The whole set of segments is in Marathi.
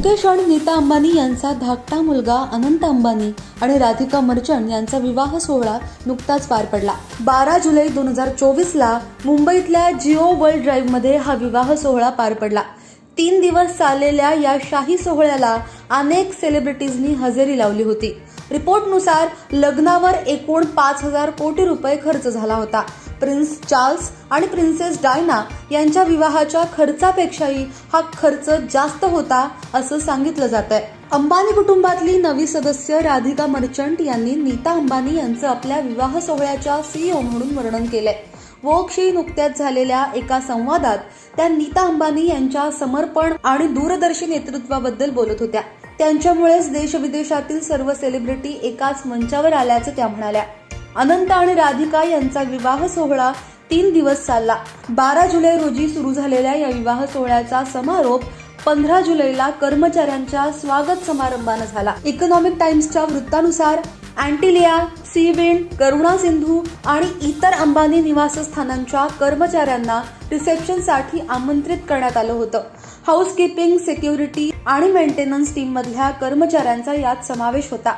मुकेश आणि नीता अंबानी यांचा धाकटा मुलगा अनंत अंबानी आणि राधिका मर्चंट यांचा विवाह सोहळा नुकताच पार पडला. बारा जुलै दोन हजार चोवीसला मुंबईतल्या जिओ वर्ल्ड ड्राईव्हमध्ये हा विवाह सोहळा पार पडला. तीन दिवस चाललेल्या या शाही सोहळ्याला अनेक सेलिब्रिटीजनी हजेरी लावली होती. रिपोर्टनुसार लग्नावर एकूण पाच हजार कोटी रुपये खर्च झाला होता. प्रिन्स चार्ल्स आणि प्रिन्सेस डायना यांच्या विवाहाच्या खर्चापेक्षाही हा खर्च जास्त होता असं सांगितलं जात आहे अंबानी कुटुंबातली नवी सदस्य राधिका मर्चंट यांनी नीता अंबानी यांचं आपल्या विवाह सोहळ्याच्या सीईओ म्हणून वर्णन केलंय. वोक्षी नुकत्याच झालेल्या एका संवादात त्या नीता अंबानी यांच्या समर्पण आणि दूरदर्शी नेतृत्वाबद्दल बोलत होत्या. त्यांच्यामुळेच देशविदेशातील सर्व सेलिब्रिटी एकाच मंचावर आल्याचं त्या म्हणाल्या. अनंत आणि राधिका यांचा विवाह सोहळा तीन दिवस चालला. बारा जुलै रोजी सुरू झालेल्या या विवाह सोहळ्याचा समारोप पंधरा जुलैला कर्मचाऱ्यांच्या स्वागत समारंभानं झाला. इकॉनॉमिक टाइम्सच्या वृत्तानुसार अँटिलिया सीविंड करुणा सिंधू आणि इतर अंबानी निवासस्थानांच्या कर्मचाऱ्यांना रिसेप्शनसाठी आमंत्रित करण्यात आलं होतं. हाऊसकीपिंग सिक्युरिटी आणि मेंटेनन्स टीममधल्या कर्मचाऱ्यांचा यात समावेश होता.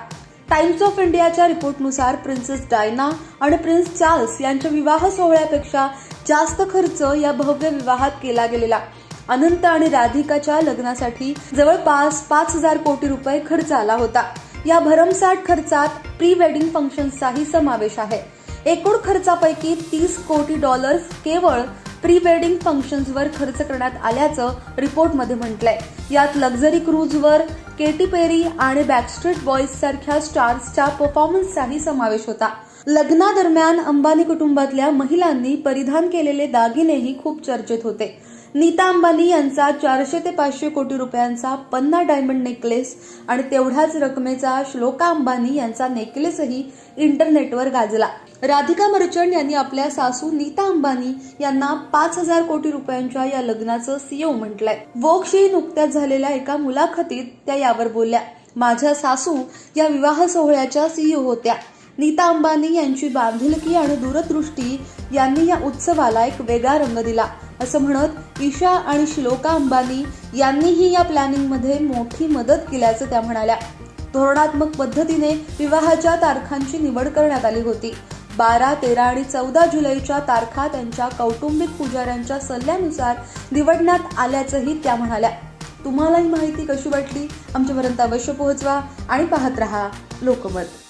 टाइम्स ऑफ इंडियाच्या रिपोर्टनुसार प्रिन्सेस डायना आणि प्रिन्स चार्ल्स यांच्या विवाह सोहळ्यापेक्षा जास्त खर्च या भव्य विवाहात केला गेलेला. अनंत आणि राधिकाच्या लग्नासाठी जवळपास पाच हजार कोटी रुपये खर्च आला होता. या भरमसाठ खर्चात प्री वेडिंग फंक्शन्सचाही समावेश आहे. एकूण खर्चापैकी तीस कोटी डॉलर्स केवळ प्री वेडिंग फंक्शन्सवर खर्च करण्यात आल्याचं रिपोर्टमध्ये म्हटलंय. यात लक्झरी क्रूजवर केटी पेरी आणि बॅकस्ट्रीट बॉईज सारख्या स्टार्सच्या परफॉर्मन्सचाही समावेश होता. लग्नादरम्यान अंबानी कुटुंबातल्या महिलांनी परिधान केलेले दागिनेही खूप चर्चेत होते. नीता अंबानी यांचा चारशे ते पाचशे कोटी रुपयांचा पन्ना डायमंड नेकलेस आणि तेवढ्याच रकमेचा श्लोका अंबानी यांचा नेकलेसही इंटरनेटवर गाजला. राधिका मर्चंट यांनी आपल्या सासू नीता अंबानी यांना पाच हजार कोटी रुपयांच्या या लग्नाचं सीओ म्हटलंय. वोक्षी नुकत्याच झालेल्या एका मुलाखतीत त्या यावर बोलल्या. माझ्या सासू या विवाह सोहळ्याच्या सीईओ होत्या. नीता अंबानी यांची बांधिलकी आणि दूरदृष्टी यांनी या उत्सवाला एक वेगळा रंग दिला. असं म्हणत ईशा आणि श्लोका अंबानी यांनीही या प्लॅनिंगमध्ये मोठी मदत केल्याचं त्या म्हणाल्या. धोरणात्मक पद्धतीने विवाहाच्या तारखांची निवड करण्यात आली होती. बारा तेरा आणि चौदा जुलैच्या तारखा त्यांच्या कौटुंबिक पुजाऱ्यांच्या सल्ल्यानुसार निवडण्यात आल्याचंही त्या म्हणाल्या. तुम्हाला ही माहिती कशी वाटली? आमच्यापर्यंत अवश्य पोहोचवा आणि पाहत रहा लोकमत.